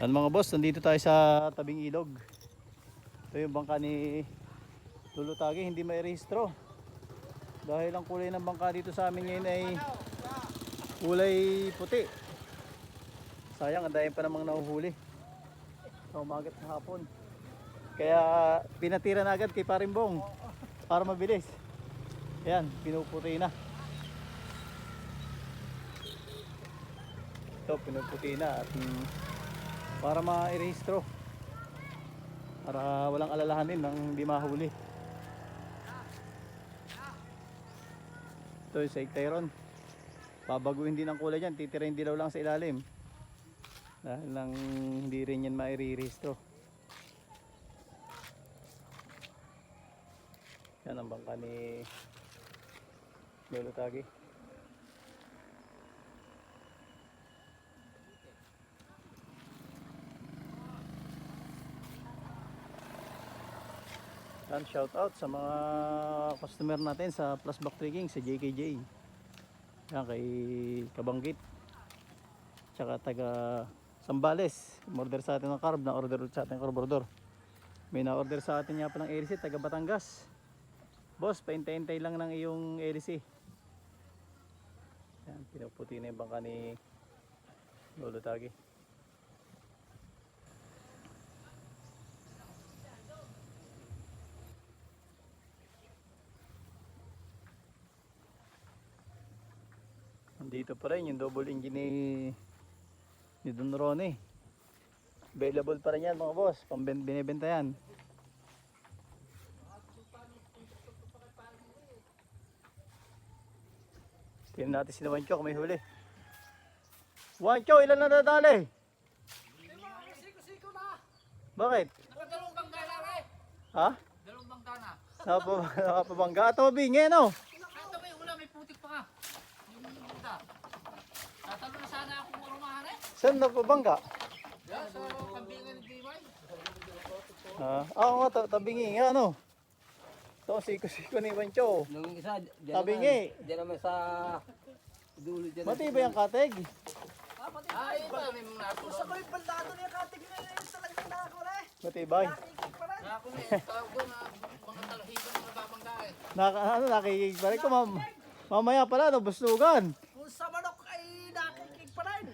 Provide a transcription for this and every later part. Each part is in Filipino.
Yan mga boss, nandito tayo sa tabing ilog. Ito yung bangka ni Lulutagi, hindi may rehistro. Dahil ang kulay ng bangka dito sa amin ngayon ay kulay puti. Sayang, ang dahil pa namang nahuhuli. Sa umagat sa hapon. Kaya pinatira na agad kay Parimbong para mabilis. Ayan, pinuputi na. Ito, pinuputi na at para ma-rehistro. Para walang alalahanin nang hindi mahuli. Ito yung sa Icteron. Babaguhin din ang kulay dyan. Titirahin dilaw lang sa ilalim. Dahil lang hindi rin yan maire-rehistro. Yan ang bangka ni Lolo Tagi. Yan, shout out sa mga customer natin sa Plus Back Trekking, sa JKJ. Yan, kay Kabanggit. Tsaka taga Sambales. Order sa atin ng carb, na order sa atin ng carburetor. May na-order sa atin nga pa ng LC, taga Batangas. Boss, paintay-intay lang ng iyong LC. Yan, pinuputi na yung bangka ni Lolo Tagi. Nandito pa rin yung double engine ni, ni Don Ronnie. Available pa rin yan mga boss. Pang binibenta yan. Tingnan natin si Wancho kung may huli. Wancho, ilan na nadali? Bakit? Nakadalawang bangga eh. Ha? Dalawang bangga na. Nakapa- Nakapabangga. Ito, bingi, no? Ito may ulam, may putik pa ka. Yung puta. Tatalo na sana ako marumahan eh. Saan napabangga? Yan, sa kambingan ni Dimay. Ah, ako nga, ta- tabingi nga, ano? Ito, siko-siko ni Wancho. Nung isa, dyan Sabi naman, eh. dyan naman sa dulo dyan. Matibay ang kateg. Ay, iba, may mga natulang. Sa may baldado niya katig na yun sa lagyan na ako na eh. Pa rin. Kaya ako may tawag doon na mga talahibang mga babangga eh. Naka, ano, nakikig pa rin ko. Mam mamaya pala, no, buslugan. Kung sa manok ay nakikip pa rin.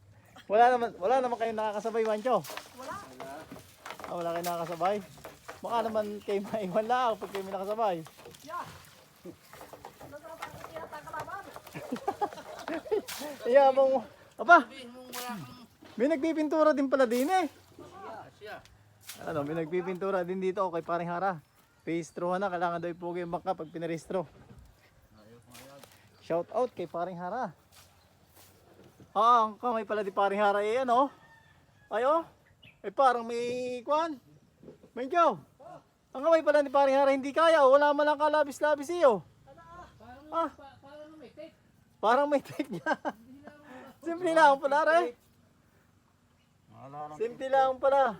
Wala naman, wala naman kayong nakakasabay, Wancho. Wala. Ah, wala kayong nakakasabay. Baka naman kayo maiwan lang pag kayo may nakasabay. Yeah. Ano na ba mong, aba, may nagpipintura din pala din eh. siya. Ano, may nagpipintura din dito kay paring Hara. Pahistrohan na, kailangan daw ipugi yung bangka pag pinarehistro. Shout out kay paring Hara. Ah, ang kamay pala di paring Hara eh, ano? Ay oh, ay parang may kwan. Medyo. Ang kamay pala ni paring Hara hindi kaya, oh. wala man lang kalabis-labis iyo. Ah, Pa- Parang may tape. parang may tape niya. Simple lang pala re. Simple lang pala.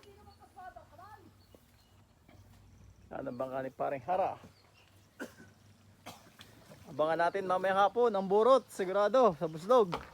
Ano bangka ni paring Hara? Abangan natin mamayang hapon ang burot, sigurado, sa buslog.